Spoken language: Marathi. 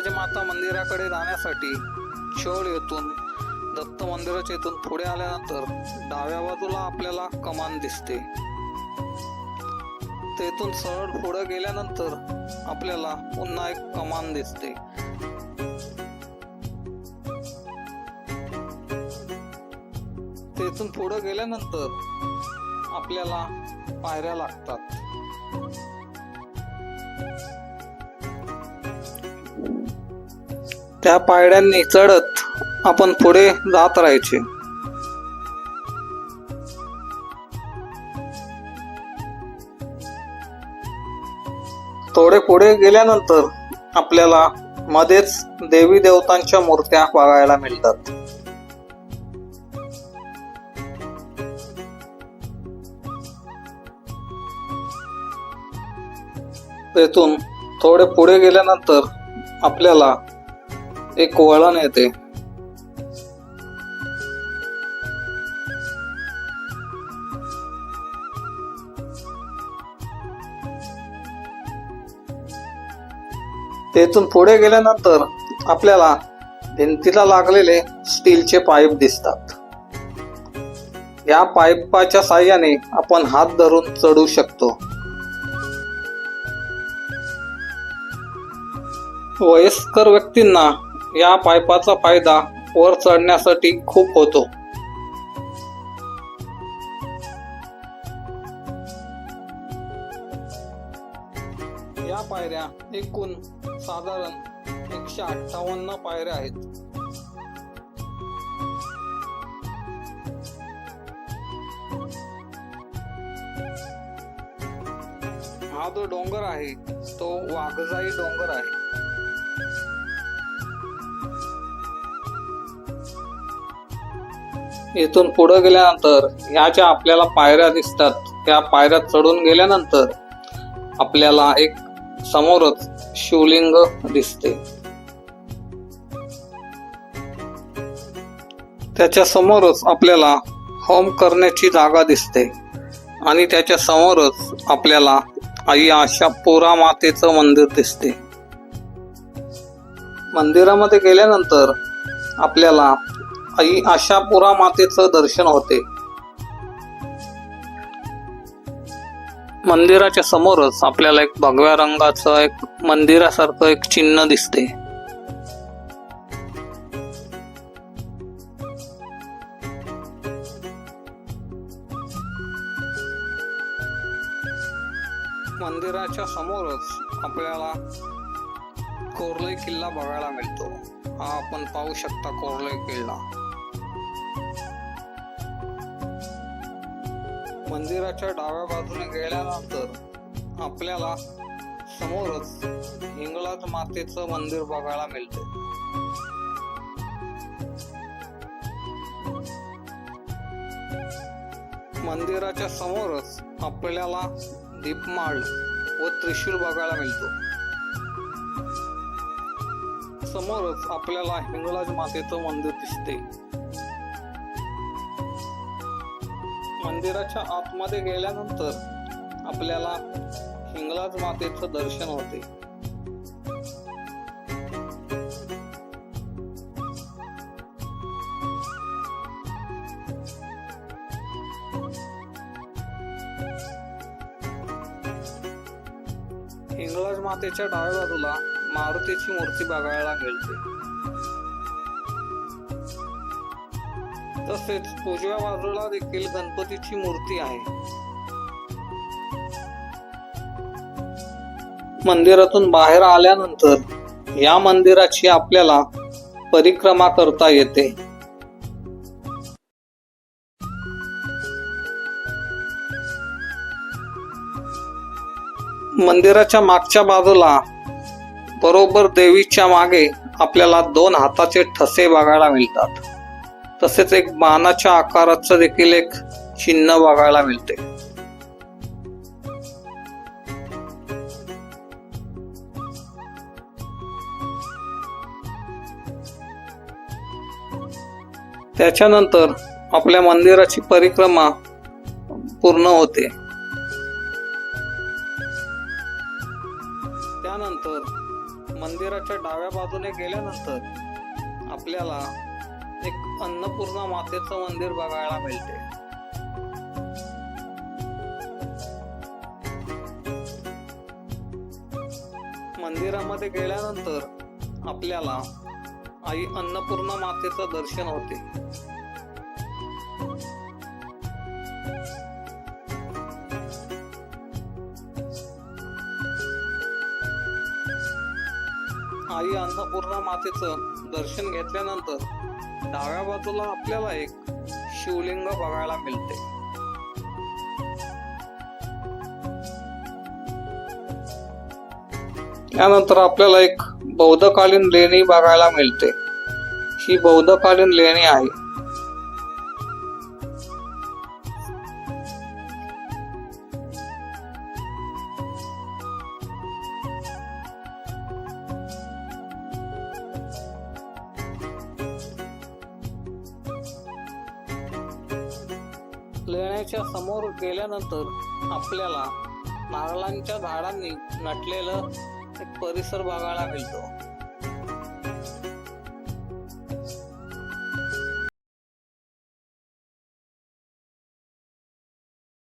हिंगळाजी माता मंदिराकडे जाण्यासाठी चोळ येथून दत्त मंदिराच्या इथून पुढे आल्यानंतर डाव्या बाजूला आपल्याला कमान दिसते. तेथून सरळ पुढे गेल्यानंतर आपल्याला पुन्हा एक कमान दिसते. तेथून पुढे गेल्यानंतर आपल्याला पायऱ्या लागतात. त्या पायऱ्यांनी चढत आपण पुढे जात राहायचे. थोडे पुढे गेल्यानंतर आपल्याला मध्येच देवी देवतांच्या मूर्त्या बघायला मिळतात. तेथून थोडे पुढे गेल्यानंतर आपल्याला एक वळण येते तेथून पुढे गेल्यानंतर आपल्याला भिंतीला लागलेले स्टीलचे पाईप दिसतात. या पाईपाच्या साह्याने आपण हात धरून चढू शकतो. वयस्कर व्यक्तींना या पायपाचा फायदा वर चढण्यासाठी खूप होतो. या पायऱ्या एकूण साधारण एकशे अठ्ठावन्न पायऱ्या आहेत. हा जो डोंगर आहे तो वाघजाई डोंगर आहे. इथून पुढे गेल्यानंतर ह्या ज्या आपल्याला पायऱ्या दिसतात त्या पायऱ्या चढून गेल्यानंतर आपल्याला एक समोरच शिवलिंग दिसते. त्याच्या समोरच आपल्याला होम करण्याची जागा दिसते आणि त्याच्या समोरच आपल्याला आई आशा पोरा मातेचं मंदिर दिसते. मंदिरामध्ये गेल्यानंतर आपल्याला आई आशापुरा मातेचं दर्शन होते. मंदिराच्या समोरच आपल्याला एक भगव्या रंगाचं एक मंदिरासारखं एक चिन्ह दिसते. मंदिराच्या समोरच आपल्याला कोरले किल्ला बघायला मिळतो. हा आपण पाहू शकता कोरले किल्ला. मंदिराच्या डाव्या बाजूने गेल्यानंतर आपल्याला समोरच हिंगलाज मातेचं मंदिर बघायला मिळते मंदिराच्या समोरच आपल्याला दीपमाळ व त्रिशूल बघायला मिळतो. समोरच आपल्याला हिंगलाज मातेचं मंदिर दिसते. मंदिराच्या आतमध्ये गेल्यानंतर आपल्याला हिंगलाज मातेचं दर्शन होते. हिंगलाज मातेच्या डाव्या बाजूला मारुतीची मूर्ती बघायला मिळते तसेच उजव्या बाजूला देखील गणपतीची मूर्ती आहे. मंदिरातून बाहेर आल्यानंतर या मंदिराची आपल्याला परिक्रमा करता येते. मंदिराच्या मागच्या बाजूला बरोबर देवीच्या मागे आपल्याला दोन हाताचे ठसे बघायला मिळतात. तसेच एक बाणाच्या आकाराचं देखील एक चिन्ह बघायला मिळते. त्याच्यानंतर आपल्या मंदिराची परिक्रमा पूर्ण होते. मंदिराच्या डाव्या बाजूने गेल्यानंतर आपल्याला एक अन्नपूर्णा मातेचं मंदिर बघायला मिळते. मंदिरामध्ये गेल्यानंतर आपल्याला आई अन्नपूर्णा मातेचं दर्शन होते. आई अन्नपूर्णा मातेचं दर्शन घेतल्यानंतर डाव्या बाजूला आपल्याला एक शिवलिंग बघायला मिळते. त्यानंतर आपल्याला एक बौद्धकालीन लेणी बघायला मिळते. ही बौद्धकालीन लेणी आहे. लेण्याच्या समोर गेल्यानंतर आपल्याला नारळांच्या झाडांनी नटलेलं एक परिसर बघायला मिळतो.